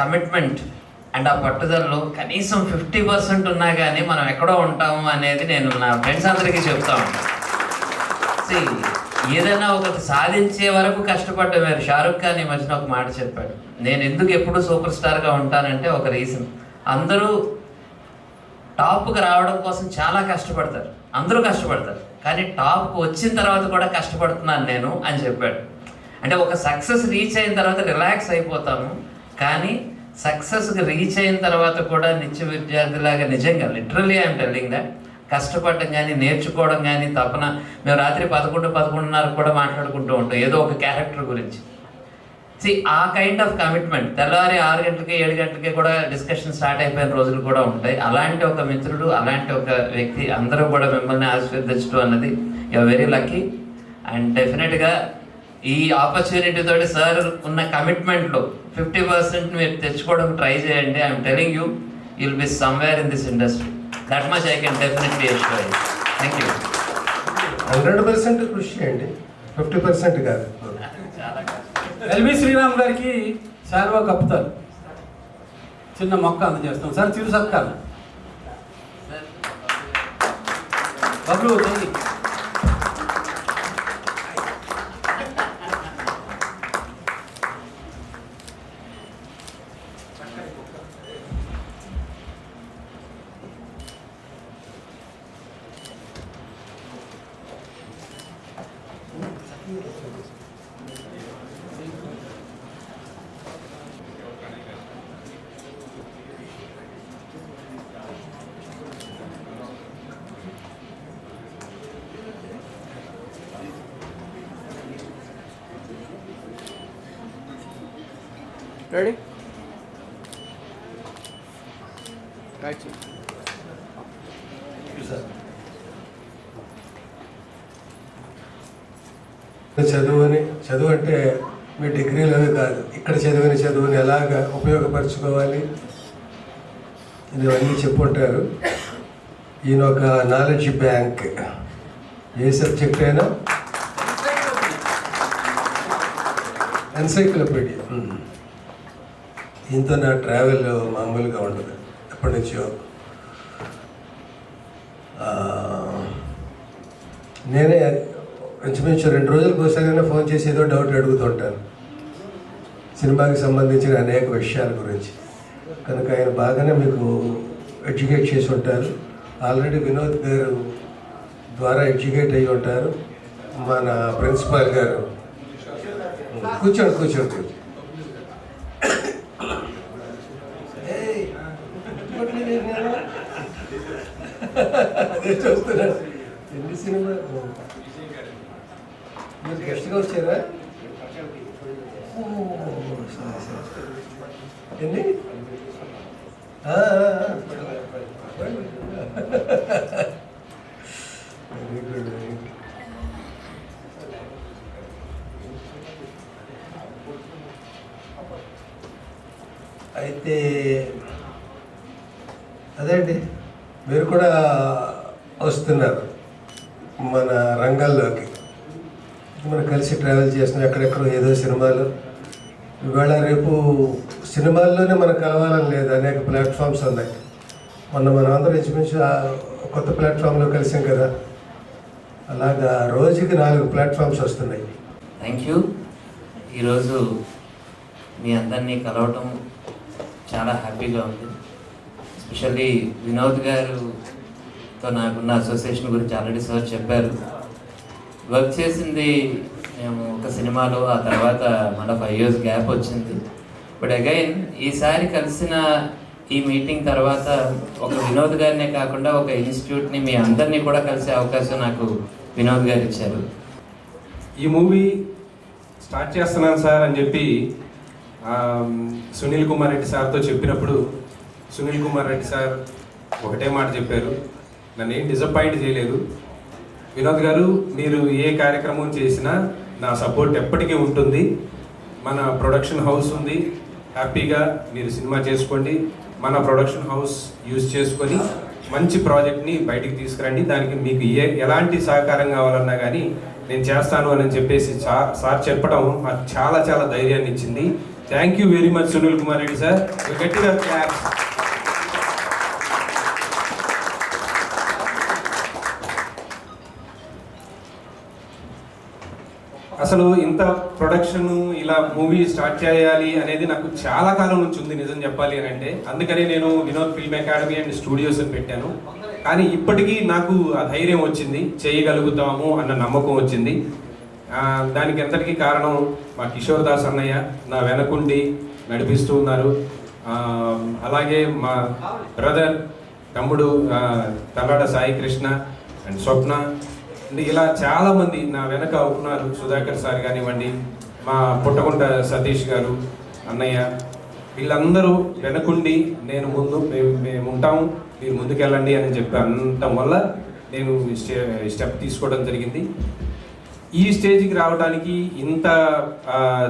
Commitment and ఆ పట్టుదలలో కనీసం fifty percent ఉన్నా కానీ మనం ఎక్కడో ఉంటాము అనేది నేను నా ఫ్రెండ్స్ అందరికీ చెప్తా ఉంటాను ఏదైనా ఒకటి సాధించే వరకు కష్టపడ్డ మీరు షారుఖ్ ఖాన్ ఈ మధ్యన ఒక మాట చెప్పాడు. నేను ఎందుకు ఎప్పుడు సూపర్ స్టార్గా ఉంటానంటే ఒక రీజన్ అందరూ టాప్కి రావడం కోసం చాలా కష్టపడతారు. అందరూ కష్టపడతారు. కానీ టాప్కి వచ్చిన తర్వాత కూడా కష్టపడుతున్నాను నేను అని చెప్పాడు. అంటే ఒక సక్సెస్ రీచ్ అయిన తర్వాత రిలాక్స్ అయిపోతాము. కానీ సక్సెస్కి రీచ్ అయిన తర్వాత కూడా నిత్య విద్యార్థిలాగా నిజంగా లిటరలీ ఐఎమ్ టెల్లింగ్ దట్ కష్టపడడం కానీ నేర్చుకోవడం కానీ తపన మేము రాత్రి పదకొండు పదకొండున్నర కూడా మాట్లాడుకుంటూ ఉంటాం ఏదో ఒక క్యారెక్టర్ గురించి. సి ఆ కైండ్ ఆఫ్ కమిట్మెంట్ తెల్లవారి ఆరు గంటలకి ఏడు గంటలకి కూడా డిస్కషన్ స్టార్ట్ అయిపోయిన రోజులు కూడా ఉంటాయి. అలాంటి ఒక మిత్రుడు అలాంటి ఒక వ్యక్తి అందరూ కూడా మిమ్మల్ని ఆశీర్వదించడం అన్నది యు వెరీ లక్కీ అండ్ డెఫినెట్గా ఈ ఆపర్చునిటీ తోటి సార్ ఉన్న కమిట్మెంట్లో ఫిఫ్టీ పర్సెంట్ మీరు తెచ్చుకోవడం ట్రై చేయండి. I'm telling you you'll be somewhere in this industry that much I can definitely assure thank you hundred percent కృషి చేయండి. ఫిఫ్టీ పర్సెంట్ కాదు. ఎల్వి శ్రీరామ్ గారికి శాల్వా కప్పుతారు చిన్న మొక్క అందజేస్తాం. సార్ చిరు సత్కారం. బబ్లు తల్లి Ready? Right. చదువుని చదువు అంటే మీ డిగ్రీలోనే కాదు. ఇక్కడ చదివిన చదువుని ఎలాగ ఉపయోగపరచుకోవాలి? ఇవన్నీ చెప్పుంటారు. ఈయన ఒక నాలెడ్జ్ బ్యాంక్ ఏ సబ్జెక్ట్ అయినా? ఎన్సైక్లోపీడియా దీంతో hmm. నా ట్రావెల్ మామూలుగా ఉండదు. ఎప్పటి నుంచో నేనే ఇంచుమించు రెండు రోజులకు ఒకసారి ఫోన్ చేసి ఏదో డౌట్ అడుగుతుంటాను. సినిమాకి సంబంధించిన అనేక విషయాల గురించి. కనుక ఆయన బాగానే మీకు ఎడ్యుకేట్ చేసి ఉంటారు. ఆల్రెడీ వినోద్ గారు ద్వారా ఎడ్యుకేట్ అయ్యి ఉంటారు. మన ప్రిన్సిపాల్ గారు. కూర్చోండి కూర్చోండి కూర్చోండి ఏయ్, ఇప్పట్లేదు నేను. అదే చూస్తున్నాను ఎన్ని సినిమా? మీరు గెస్ట్గా వచ్చారా? ఎన్ని? అదే అండి. మీరు కూడా వస్తున్నారు మన రంగాల్లోకి మనం కలిసి ట్రావెల్ చేస్తున్నాం ఎక్కడెక్కడో ఏదో సినిమాలు. ఇవాళ రేపు సినిమాల్లోనే మనం కలవాలని లేదు. అనేక ప్లాట్ఫామ్స్ ఉన్నాయి. మొన్న మనం అందరం ఇంచుమించు కొత్త ప్లాట్ఫామ్లో కలిసాం కదా. అలాగా రోజుకి నాలుగు ప్లాట్ఫామ్స్ వస్తున్నాయి. థ్యాంక్ యూ ఈరోజు మీ అందరినీ కలవటం చాలా హ్యాపీగా ఉంది. స్పెషల్లీ వినోద్ గారుతో నాకున్న అసోసియేషన్ గురించి ఆల్రెడీ సార్ చెప్పారు. వర్క్ చేసింది మేము ఒక సినిమాలో ఆ తర్వాత మళ్ళీ ఫైవ్ ఇయర్స్ గ్యాప్ వచ్చింది. బట్ అగైన్ ఈసారి కలిసిన ఈ మీటింగ్ తర్వాత ఒక వినోద్ గారినే కాకుండా ఒక ఇన్స్టిట్యూట్ని మీ అందరినీ కూడా కలిసే అవకాశం నాకు వినోద్ గారు ఇచ్చారు. ఈ మూవీ స్టార్ట్ చేస్తున్నాను సార్ అని చెప్పి సునీల్ కుమార్ రెడ్డి సార్తో చెప్పినప్పుడు సునీల్ కుమార్ రెడ్డి సార్ ఒకటే మాట చెప్పారు. నన్ను ఏం డిసప్పాయింట్ చేయలేదు. వినోద్ గారు మీరు ఏ కార్యక్రమం చేసినా నా సపోర్ట్ ఎప్పటికీ ఉంటుంది. మన ప్రొడక్షన్ హౌస్ ఉంది. హ్యాపీగా మీరు సినిమా చేసుకోండి. మన ప్రొడక్షన్ హౌస్ యూజ్ చేసుకొని మంచి ప్రాజెక్ట్ని బయటికి తీసుకురండి. దానికి మీకు ఏ ఎలాంటి సహకారం కావాలన్నా కానీ నేను చేస్తాను అని చెప్పేసి చా సార్ చెప్పడం నాకు చాలా చాలా ధైర్యాన్ని ఇచ్చింది thank you very much Sunil Kumar Reddy sir. గట్టిగా అసలు ఇంత ప్రొడక్షన్ ఇలా మూవీ స్టార్ట్ చేయాలి అనేది నాకు చాలా కాలం నుంచి ఉంది నిజం చెప్పాలి అని అంటే. అందుకని నేను Vinod film academy and studios అని పెట్టాను. కానీ ఇప్పటికీ నాకు ఆ ధైర్యం వచ్చింది. చేయగలుగుతాము అన్న నమ్మకం వచ్చింది. దానికి ఎంతటికీ కారణం మా కిషోర్ దాస్ అన్నయ్య నా వెనకుండి నడిపిస్తూ ఉన్నారు. అలాగే మా బ్రదర్ తమ్ముడు తల్లాడ సాయి కృష్ణ అండ్ స్వప్న అంటే ఇలా చాలా మంది నా వెనక ఉన్నారు. సుధాకర్ సార్ కానివ్వండి మా పుట్టకుంట సతీష్ గారు అన్నయ్య. వీళ్ళందరూ వెనకుండి నేను ముందు మేము మేము ఉంటాము మీరు ముందుకెళ్ళండి అని చెప్పి అనటం వల్ల నేను స్టే స్టెప్ తీసుకోవడం జరిగింది. ఈ స్టేజ్కి రావడానికి ఇంత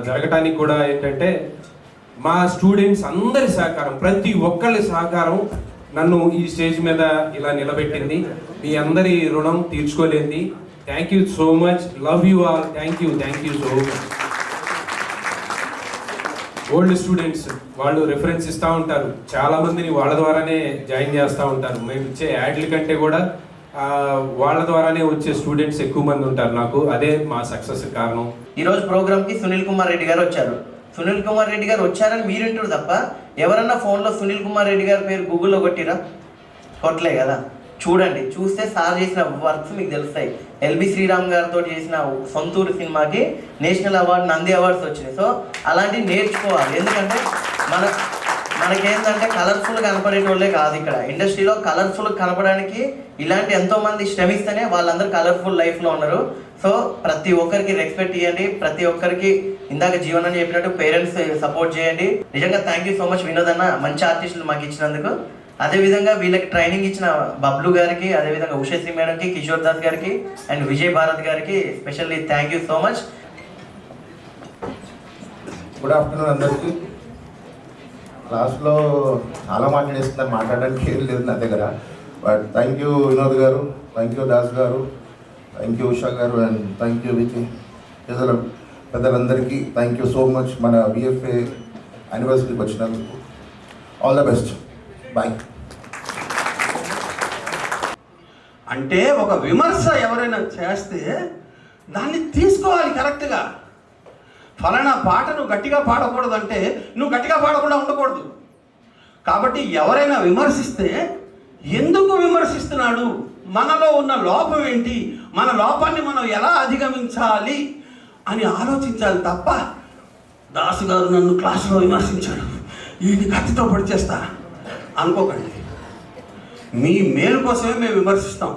జరగటానికి కూడా ఏంటంటే మా స్టూడెంట్స్ అందరి సహకారం ప్రతి ఒక్కరి సహకారం నన్ను ఈ స్టేజ్ మీద ఇలా నిలబెట్టింది. మీ అందరి రుణం తీర్చుకోలేంది. Thank you so much love you all thank you thank you so much old students వాళ్ళు రెఫరెన్స్ ఇస్తూ ఉంటారు. చాలా మందిని వాళ్ళ ద్వారానే జాయిన్ చేస్తూ ఉంటారు. మేము ఇచ్చే యాడ్ల కంటే కూడా వాళ్ళ ద్వారానే వచ్చే స్టూడెంట్స్ ఎక్కువ మంది ఉంటారు నాకు. అదే మా సక్సెస్ కారణం. ఈరోజు ప్రోగ్రామ్కి సునీల్ కుమార్ రెడ్డి గారు వచ్చారు. సునీల్ కుమార్ రెడ్డి గారు వచ్చారని మీరు వింటారు తప్ప ఎవరన్నా ఫోన్లో సునీల్ కుమార్ రెడ్డి గారి పేరు గూగుల్లో కొట్టిరా? కొట్టలే కదా. చూడండి చూస్తే సార్ చేసిన వర్క్స్ మీకు తెలుస్తాయి. ఎల్బి శ్రీరామ్ గారితో చేసిన సొంతూరు సినిమాకి నేషనల్ అవార్డు నంది అవార్డ్స్ వచ్చినాయి. సో అలాంటివి నేర్చుకోవాలి. ఎందుకంటే మన మనకేంటంటే కలర్ఫుల్ కనపడేటోళ్ళే కాదు ఇక్కడ. ఇండస్ట్రీలో కలర్ఫుల్ కనపడడానికి ఇలాంటి ఎంతో మంది శ్రమిస్తేనే వాళ్ళందరూ కలర్ఫుల్ లైఫ్లో ఉన్నారు. సో ప్రతి ఒక్కరికి రెస్పెక్ట్ ఇవ్వండి ప్రతి ఒక్కరికి ఇందాక జీవన్ అని చెప్పినట్టు పేరెంట్స్ సపోర్ట్ చేయండి. నిజంగా thank you so much Vinod అన్న. మంచి ఆర్టిస్టులు మాకు ఇచ్చినందుకు. అదేవిధంగా వీళ్ళకి ట్రైనింగ్ ఇచ్చిన బబ్లు గారికి అదేవిధంగా ఉషశ్రీ మేడంకి కిషోర్ దాస్ గారికి అండ్ విజయ్ భారత్ గారికి specially thank you so much good afternoon అందరికీ. క్లాస్లో చాలా మాట్లాడేస్తున్నారు మాట్లాడడానికి ఏం లేదు నా దగ్గర. బట్ థ్యాంక్ యూ వినోద్ గారు థ్యాంక్ యూ దాస్ గారు థ్యాంక్ యూ ఉషా గారు అండ్ థ్యాంక్ యూ విజయ్. పెద్దల పెద్దలందరికీ థ్యాంక్ యూ సో మచ్ మన విఎఫ్ఏ యానివర్సరీకి వచ్చినందుకు ఆల్ ద బెస్ట్ బాయ్ అంటే ఒక విమర్శ ఎవరైనా చేస్తే దాన్ని తీసుకోవాలి కరెక్ట్గా ఫలానా పాట నువ్వు గట్టిగా పాడకూడదంటే నువ్వు గట్టిగా పాడకుండా ఉండకూడదు. కాబట్టి ఎవరైనా విమర్శిస్తే ఎందుకు విమర్శిస్తున్నాడు? మనలో ఉన్న లోపం ఏంటి? మన లోపాన్ని మనం ఎలా అధిగమించాలి అని ఆలోచించాలి తప్ప దాసు గారు నన్ను క్లాసులో విమర్శించాడు. వీడిని కత్తితో పొడిచేస్తా. అనుకోకండి. మీ మేలు కోసమే మేము విమర్శిస్తాం.